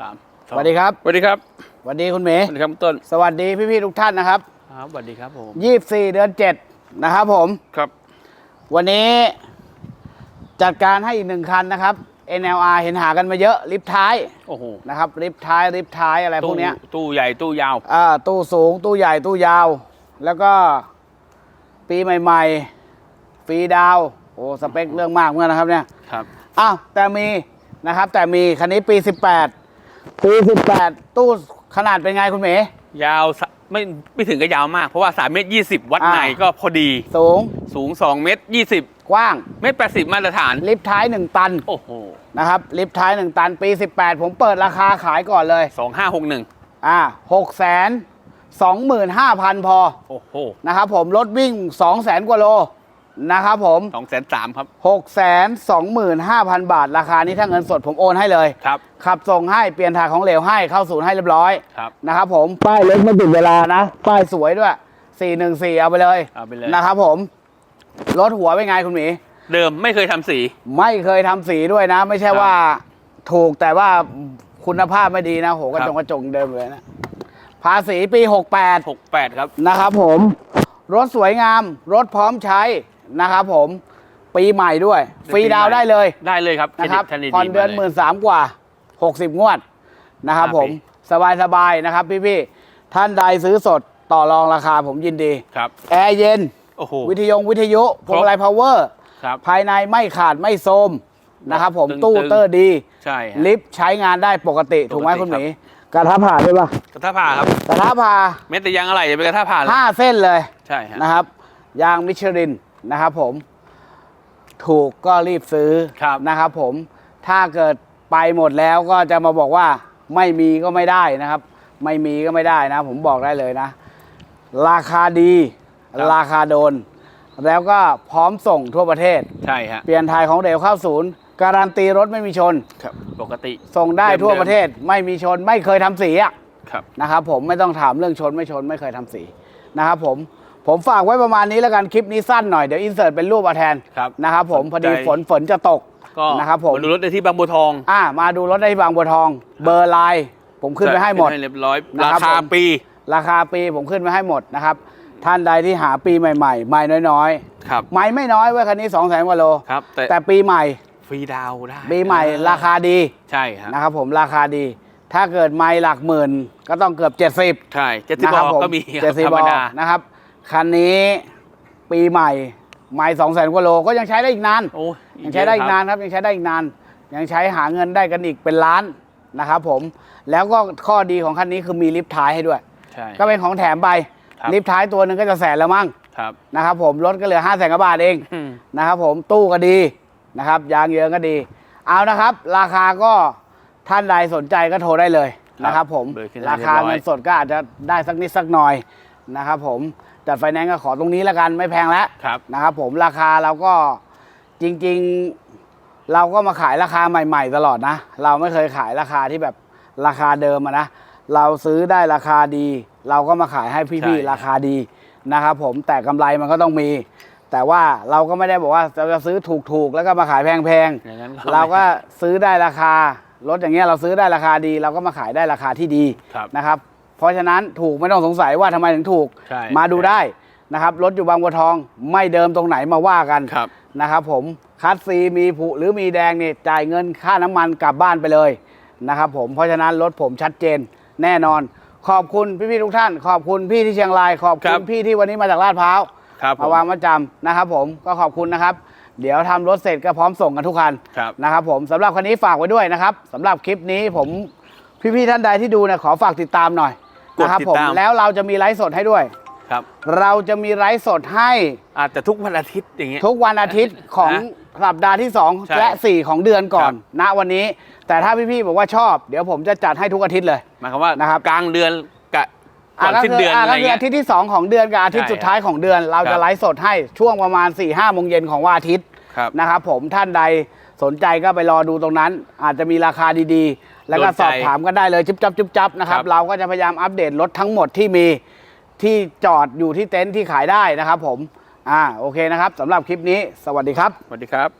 สามสวัสดีครับ สวัสดีครับ สวัสดีคุณเมย์สวัสดีครับคุณต้น สวัสดีพี่ๆทุกท่านนะครับ ครับ สวัสดีครับผม24เดือน7นะครับผม ครับ วันนี้จัดการให้อีกหนึ่งคันนะครับ NLR เห็นหากันมาเยอะลิฟต์ท้ายโอ้โหนะครับลิฟต์ท้ายลิฟต์ท้ายอะไรพวกเนี้ยตู้ตู้ใหญ่ตู้ยาวอ่าตู้สูง ตู้ใหญ่ตู้ยาว แล้วก็ปีใหม่ ๆ ฟรีดาวน์โอ้สเปคเรื่องมากเหมือนกันนะครับเนี่ยครับอ้าวแต่มีนะครับแต่มีคันนี้ปี 18 ปี18ตู้ขนาดเป็นไงคุณเมย์ยาวสะไม่ไม่ถึงกับยาวมาก เพราะว่า3เมตร20 วัดอ่าในก็พอดี สูงสูง 2 เมตร 20 กว้างเมตร80 มาตรฐาน ลิฟต์ท้าย 1 ตันโอ้โหนะครับ ลิฟต์ท้าย 1 ตันปี 18 ผมเปิดราคาขายก่อนเลย 2561 อ่าหกแสนสองหมื่นห้าพันพอโอ้โหนะครับผมรถวิ่ง 2 0 0แสนกว่าโล นะครับผม2แสนสามครับ6 2 5 0 0 0บาท ราคานี้ถ้าเงินสดผมโอนให้เลยครับขับส่งให้เปลี่ยนถ่ายของเหลวให้เข้าศูนย์ให้เรียบร้อยครับนะครับผมป้ายเล็กไม่ติดเวลานะป้ายสวยด้วย414เอาไปเลยเอาไปเลยนะครับผมรถหัวเป็นไงคุณหมี เดิมไม่เคยทำสี ไม่เคยทำสีด้วยนะ ไม่ใช่ครับว่าถูกแต่ว่าคุณภาพไม่ดีนะโหกระครัจบงกระจงเดิมเลยนะภาษีปี68 68ครับนะครับผม รถสวยงาม รถพร้อมใช้ นะครับผมปีใหม่ด้วย ฟรีดาวน์ได้เลยได้เลยครับนะครับเคดิตผ่อนเดือนหมื่นสามกว่า 60 งวดนะครับห้าผมปีสบายสบายๆนะครับพี่ๆท่านใดซื้อสดต่อรองราคาผมยินดีครับแอร์เย็นโอ้โหวิทยุวิทยุพวงมาลัยพาวเวอร์ครับภายในไม่ขาดไม่โทรมนะครับผมตึงๆตู้เตอร์ดีใช่ฮะลิฟต์ใช้งานได้ปกติถูกไหมปกติคุณหมีครับกระทะผ่าด้วยปะกระทะผ่าครับกระทะผ่าเม็ดแต่ยังอะไรจะเป็นกระทะผ่าเลยห้าเส้นเลยใช่ฮะนะครับยางมิชลิน นะครับผม ถูกก็รีบซื้อครับ นะครับผมถ้าเกิดไปหมดแล้วก็จะมาบอกว่าไม่มีก็ไม่ได้นะครับ ไม่มีก็ไม่ได้นะ ผมบอกได้เลยนะ ราคาดีราคาโดน แล้วก็พร้อมส่งทั่วประเทศ ใช่ฮะเปลี่ยนถ่ายของเดวเข้าศูนย์ การันตีรถไม่มีชน ครับ ปกติ ส่งได้เดิมๆทั่วประเทศ ไม่มีชนไม่เคยทำสีอะ ครับ นะครับผมไม่ต้องถามเรื่องชนไม่ชนไม่เคยทำสีนะครับผม ผมฝากไว้ประมาณนี้แล้วกันคลิปนี้สั้นหน่อยเดี๋ยวอินเสิร์ตเป็นรูปเอาแทนครับนะครับผมสนใจพอดีฝนฝนจะตกก็นะครับผมาดูรถได้ที่บางบัวทองอ่ามาดูรถได้ที่บางบัวทอง เบอร์ไลน์ผมขึ้นไปให้หมดขึ้นเรียบร้อย นะราครับคาผม ปี ราคาปีผมขึ้นไปให้หมดนะครับ ท่านใดที่หาปีใหม่ๆใหม่น้อยครับๆใหม่ไม่น้อยเว้ยคันนี้2องแสนกว่าโล ครับ แต่แต่ปีใหม่ ฟรีดาวน์ได้ปีใหม่ราคาดีใช่ฮะนะครับผมราคาดี ถ้าเกิดไม่หลักหมื่นก็ต้องเกือบ 70 ใช่เจ็ดสิบนะบคอรับผมก็มีเจซีธรบรอมดา นะครับ คันนี้ปีใหม่ไม่สองแสนกว่าโลก็ยังใช้ได้อีกนานโอ้ยังใช้ได้อีกนานครับยังใช้ได้อีกนาน ยังใช้หาเงินได้กันอีกเป็นล้านนะครับผมแล้วก็ข้อดีของคันนี้คือมีลิฟต์ท้ายให้ด้วย ใช่ ก็เป็นของแถมไปครับลิฟต์ท้ายตัวหนึ่งก็จะแสนแล้วมั้งครับนะครับผมรถก็เหลือห้าแสนกว่าบาทเองอืม นะครับผมตู้ก็ดีนะครับยางเยิงก็ดี เอานะครับ ราคาก็ท่านใดสนใจก็โทรได้เลยนะครับผมเบอขึ้นราคารียบอยเงินสดก็อาจจะได้สักนิดสักหน่อย นะครับผมจัดไฟแนนซ์ก็ขอตรงนี้แล้วกันไม่แพงแล้วครับ นะครับผมราคาเราก็จริงๆ เราก็มาขายราคาใหม่ๆ ตลอดนะ เราไม่เคยขายราคาที่แบบราคาเดิมอะนะเราซื้อได้ราคาดี เราก็มาขายให้พี่ใช่ ๆราคาดีนะครับผมแต่กำไรมันก็ต้องมี แต่ว่าเราก็ไม่ได้บอกว่าเราจะซื้อถูกๆ แล้วก็มาขายแพงอย่างนั้นๆเราก็ซื้อได้ราคารถอย่างเงี้ยเราซื้อได้ราคาดี เราก็มาขายได้ราคาที่ดี ครับ นะครับ เพราะฉะนั้นถูกไม่ต้องสงสัยว่าทำไมถึงถูก ใช่มาดูได้นะครับรถอยู่บางบัวทองไม่เดิมตรงไหนมาว่ากันครับ นะครับผมคัดซีมีผุหรือมีแดงเนี่ยจ่ายเงินค่าน้ำมันกลับบ้านไปเลยนะครับผมเพราะฉะนั้นรถผมชัดเจนแน่นอน ขอบคุณพี่ๆทุกท่าน ขอบคุณพี่ที่เชียงราย ขอบครัคุณบ พี่ที่วันนี้มาจากลาดพร้าว ครับผมมาวางมาจำนะครับผมก็ขอบคุณนะครับ เดี๋ยวทำรถเสร็จก็พร้อมส่งกันทุกคันครับ นะครับผมสำหรับคันนี้ฝากไว้ด้วยนะครับสำหรับคลิปนี้ผมพี่ๆท่านใดที่ดูเนี่ยขอฝากติดตามหน่อย กดนะครับติดผมตาม แล้วเราจะมีไลฟ์สดให้ด้วย ครับเราจะมีไลฟ์สดให้อาจจะทุกวันอาทิตย์อย่างเงี้ย ทุกวันอาทิตย์ของนะสัปดาห์ที่ ใช่2 และ 4 ของเดือนก่อน ครับ ณวันนี้ แต่ถ้าพี่ๆบอกว่าชอบ เดี๋ยวผมจะจัดให้ทุกอาทิตย์เลย หมายความว่านะครับ กลางเดือนกะก่อนก็สิ้นคืเดือนอะอะไรก็คือเงี้ย อาทิตย์ที่ 2 ของเดือนกับอาทิตย์ใช่สุดท้ายของเดือน เราครัจะบ ไลฟ์สดให้ช่วงประมาณ4ี่ห้าโมงเย็นของวันอาทิตย์ครับ นะครับผมท่านใด สนใจก็ไปรอดูตรงนั้น อาจจะมีราคาดีๆ แล้วก็โดนใจสอบถามกันได้เลยจุ๊บจับจุ๊บจับนะครับครับ เราก็จะพยายามอัปเดตรถทั้งหมดที่มีที่จอดอยู่ที่เต็นท์ที่ขายได้นะครับผม อ่าโอเคนะครับสำหรับคลิปนี้ สวัสดีครับ สวัสดีครับ